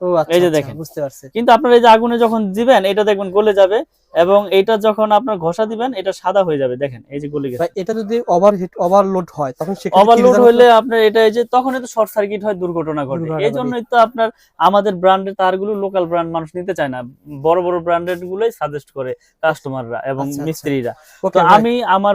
এই যে আচ্ছা, দেখেন। বুঝতে পারছি। কিন্তু আপনার এই যে আগুনে যখন দিবেন এটা দেখবেন গলে যাবে এবং এটা যখন আপনার ঘষা দিবেন এটা সাদা হয়ে যাবে। দেখেন এই যে গলে গেছে। এটা যদি ওভারহিট ওভারলোড হয় তখন ওভারলোড হলে আপনার এটা এই যে তখন শর্ট সার্কিট হয় দুর্ঘটনা ঘটে। এই জন্যই তো আপনার আমাদের ব্র্যান্ডের তারগুলো লোকাল ব্র্যান্ড মানুষ নিতে চায় না। বড় বড় ব্র্যান্ডের গুলোই সাজেস্ট করে কাস্টমাররা এবং আচ্ছা, আচ্ছা। মিস্ত্রিরা। তো আমি আমার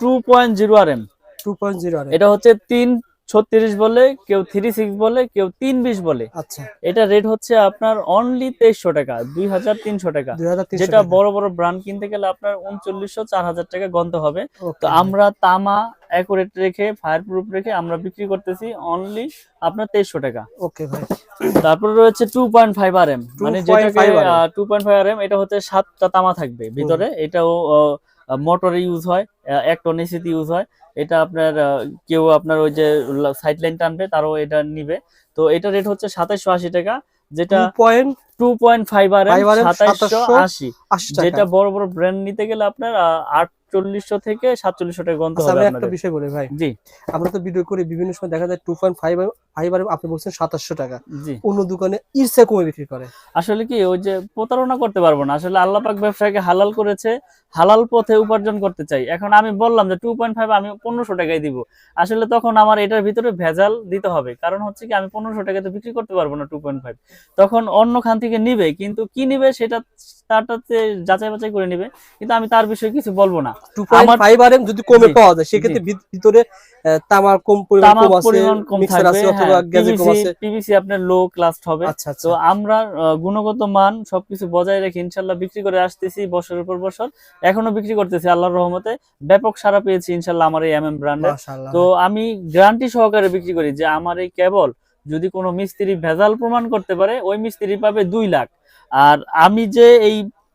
two point zero R M two point zero এটা হচ্ছে তিন ছত্রিশ বলে কেউ থ্রি সিক্স বলে কেউ তিন বিশ বলে। আচ্ছা। এটা রেট হচ্ছে আপনার অনলি তেইশশো টাকা দুই হাজার তিনশো টাকা। যেটা বড় বড় ব্র্যান্ড কিনতে গেলে আপনার উনচল্লিশশো চার হাজার টাকা গন্ধ হবে তো আমরা তামা অ্যাকুরেট রেখে ফায়ার প্রুফ রেখে আমরা বিক্রি করতেছি অনলি আপনার তেইশশো টাকা। ওকে ভাই। তারপরে রয়েছে two point five R M মানে যেটাকে two point five R M এটা হচ্ছে সাতটা তামা থাকবে ভিতরে। এটাও মোটরে ইউজ হয় এক টন এসিতে ইউজ হয়। এটা আপনার কেউ আপনার ওই যে সাইড লাইন টানবে তারও এটা নিবে। তো এটা রেট হচ্ছে সাতাইশশো আশি টাকা যেটা 2.80 two point five R M 5 সাতাইশশো আশি। যেটা বড় বড় ব্র্যান্ড নিতে গেলে আপনার আটচল্লিশশো থেকে সাতচল্লিশশো টাকা গন্ত আচ্ছা হবে একটা বিষয় বলি ভাই। জি। আমরা তো ভিডিও করে বিভিন্ন সময় দেখা যায় 2.5 আর ফাইবার আপনি বলছেন সাতাশশো টাকা। অন্য দোকানে ইরসে কমে বিক্রি করে। আসলে কি ওই যে প্রতারণা করতে পারব না। আসলে আল্লাহ পাক ব্যবসাকে হালাল করেছে হালাল পথে উপার্জন করতে চাই। এখন আমি বললাম যে টু পয়েন্ট ফাইভ আমি পনেরোশো টাকায় দিব। আসলে তখন আমার এটার ভিতরে ভেজাল দিতে হবে। কারণ হচ্ছে কি আমি পনেরোশো টাকাতে বিক্রি করতে পারব না টু পয়েন্ট ফাইভ তখন অন্য খান থেকে নিবে কিন্তু কি নিবে সেটা তারটাতে যাচাই বাছাই করে নিবে। কিন্তু আমি তার বিষয়ে কিছু বলব না। টু পয়েন্ট ফাইভ আর যদি কমে পাওয়া যায় সেক্ষেত্রে ভিতরে তামার কম পরিমাণ কম আছে অথবা কম পিভিসি আপনার লো ক্লাস হবে। আচ্ছা আচ্ছা। তো আমরা গুণগত মান সবকিছু বজায় রেখে ইনশাল্লাহ বিক্রি করে আসতেছি বছরের পর বছর। এখনও বিক্রি করতেছি আল্লাহর রহমতে। ব্যাপক সারা পেয়েছি ইনশাল্লাহ আমার এই এম এম ব্র্যান্ডের তো আমি গ্যারান্টি সহকারে বিক্রি করি যে আমার এই কেবল যদি কোনো মিস্ত্রি ভেজাল প্রমাণ করতে পারে ওই মিস্ত্রি পাবে দুই লাখ। আর আমি যে এই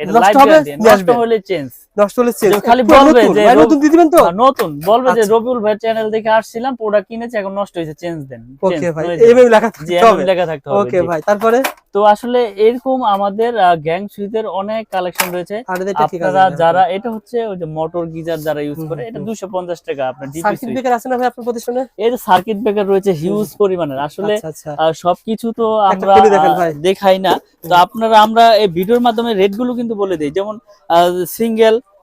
এটা লাইভ গ্যারান্টি নষ্ট হলে চেঞ্জ নষ্ট হলে চেঞ্জ খালি বলবে যে নতুন দিয়ে দিবেন তো? নতুন। বলবে যে আচ্ছা। রবিউল ভাই চ্যানেল দেখে আসছিলাম প্রোডাক্ট কিনেছি এখন নষ্ট হয়েছে চেঞ্জ দেন। ওকে ভাই এম যাবে। এম লেখা থাকতে হবে। লেখা থাকতে হবে ওকে ভাই তারপরে? তো আসলে এরকম আমাদের গ্যাং সুইচের অনেক কালেকশন রয়েছে। আর এটা ঠিক আছে আপনারা যারা এটা হচ্ছে ওই যে মোটর গিজার যারা ইউজ করে এটা হুম। দুশো পঞ্চাশ টাকা আপনার ডিপি সার্কিট সুইচ ব্রেকার আছে না ভাই আপনার প্রতিষ্ঠানে? এর সার্কিট ব্রেকার রয়েছে হিউজ পরিমাণের। আসলে আচ্ছা আচ্ছা। সবকিছু তো আমরা। দেখাই না। তো আপনারা আমরা এই ভিডিওর মাধ্যমে রেটগুলো কিন্তু বলে দিই। যেমন সিঙ্গেল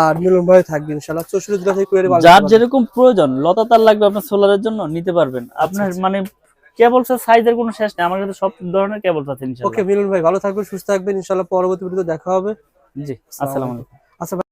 আর মিলন ভাই থাকবে ইনশাআল্লাহ। চৌষট্টি জেলা থেকে কুরিয়ারে যার যেরকম প্রয়োজন লতা তার লাগবে আপনার সোলারের জন্য নিতে পারবেন। আপনার আচ্ছা। মানে কেবলস এর সাইজের কোনো শেষ নেই আমার কাছে সব ধরনের কেবলস আছে ওকে মিলন ভাই ভালো থাকবেন সুস্থ থাকবেন ইনশাআল্লাহ পরবর্তী ভিডিওতে দেখা হবে। জি আসসালামু আলাইকুম। আচ্ছা